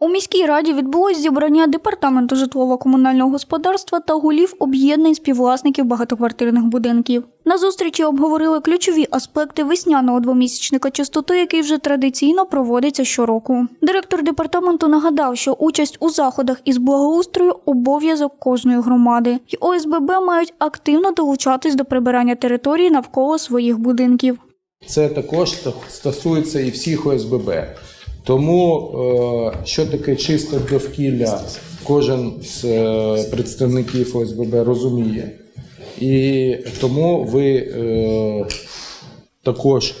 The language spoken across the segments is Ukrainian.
У міській раді відбулось зібрання департаменту житлово-комунального господарства та голів об'єднань співвласників багатоквартирних будинків. На зустрічі обговорили ключові аспекти весняного двомісячника чистоти, який вже традиційно проводиться щороку. Директор департаменту нагадав, що участь у заходах із благоустрою обов'язок кожної громади, і ОСББ мають активно долучатись до прибирання території навколо своїх будинків. Це також стосується і всіх ОСББ. Тому, е, що таке чисте довкілля, кожен з е, представників ОСББ розуміє. І тому ви е, також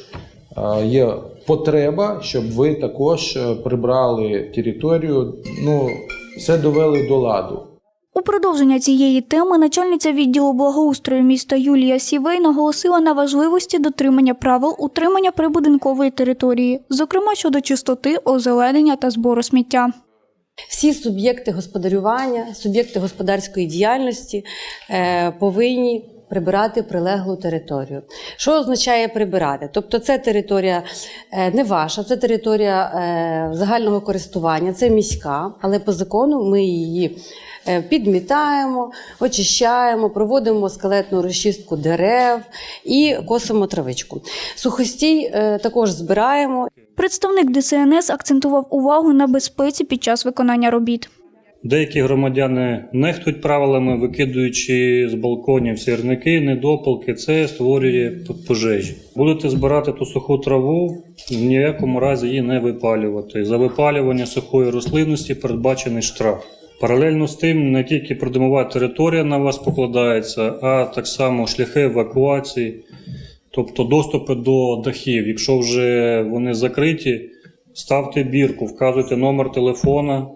є потреба, щоб ви також прибрали територію, ну, все довели до ладу. У продовження цієї теми начальниця відділу благоустрою міста Юлія Сівей наголосила на важливості дотримання правил утримання прибудинкової території, зокрема щодо чистоти, озеленення та збору сміття. Всі суб'єкти господарювання, суб'єкти господарської діяльності е, повинні прибирати прилеглу територію. Що означає прибирати? Тобто, це територія е, не ваша, це територія е, загального користування, це міська, але по закону ми її. е, Підмітаємо, очищаємо, проводимо скелетну розчистку дерев і косимо травичку. Сухостій також збираємо Представник ДСНС акцентував увагу на безпеці під час виконання робіт. Деякі громадяни нехтують правилами, викидуючи з балконів сірники, недопалки, це створює пожежі. Будете збирати ту суху траву, в ніякому разі її не випалювати. За випалювання сухої рослинності передбачений штраф. Паралельно з тим, не тільки придомова територія на вас покладається, а так само шляхи евакуації, тобто доступи до дахів. Якщо вже вони закриті, ставте бірку, вказуйте номер телефона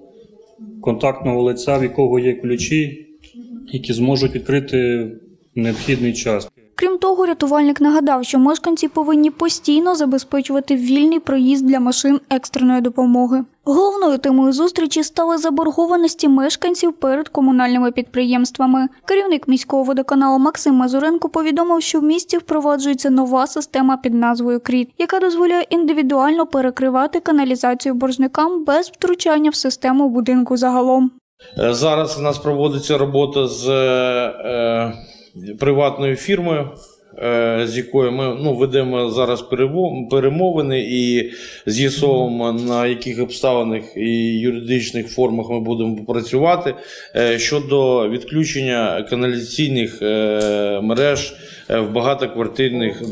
контактного лиця, в якого є ключі, які зможуть відкрити необхідний час. Того, рятувальник нагадав, що мешканці повинні постійно забезпечувати вільний проїзд для машин екстреної допомоги. Головною темою зустрічі стали заборгованості мешканців перед комунальними підприємствами. Керівник міського водоканалу Максим Мазуренко повідомив, що в місті впроваджується нова система під назвою КРІТ, яка дозволяє індивідуально перекривати каналізацію боржникам без втручання в систему будинку загалом. Е, Зараз у нас проводиться робота з е, приватною фірмою, е, з якою ми ну, ведемо зараз перемовини і з'ясовуємо, на яких обставинах і юридичних формах ми будемо працювати е, щодо відключення каналізаційних е, мереж е, в багатоквартирних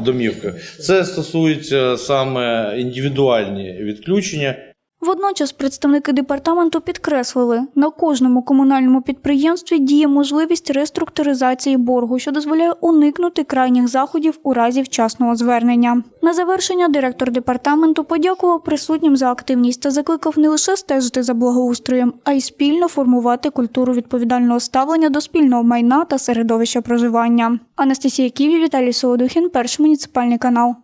домівках. Це стосується саме індивідуальні відключення. Водночас представники департаменту підкреслили, на кожному комунальному підприємстві діє можливість реструктуризації боргу, що дозволяє уникнути крайніх заходів у разі вчасного звернення. На завершення директор департаменту подякував присутнім за активність та закликав не лише стежити за благоустроєм, а й спільно формувати культуру відповідального ставлення до спільного майна та середовища проживання. Анастасія Ківі, Віталій Солодухін, перший муніципальний канал.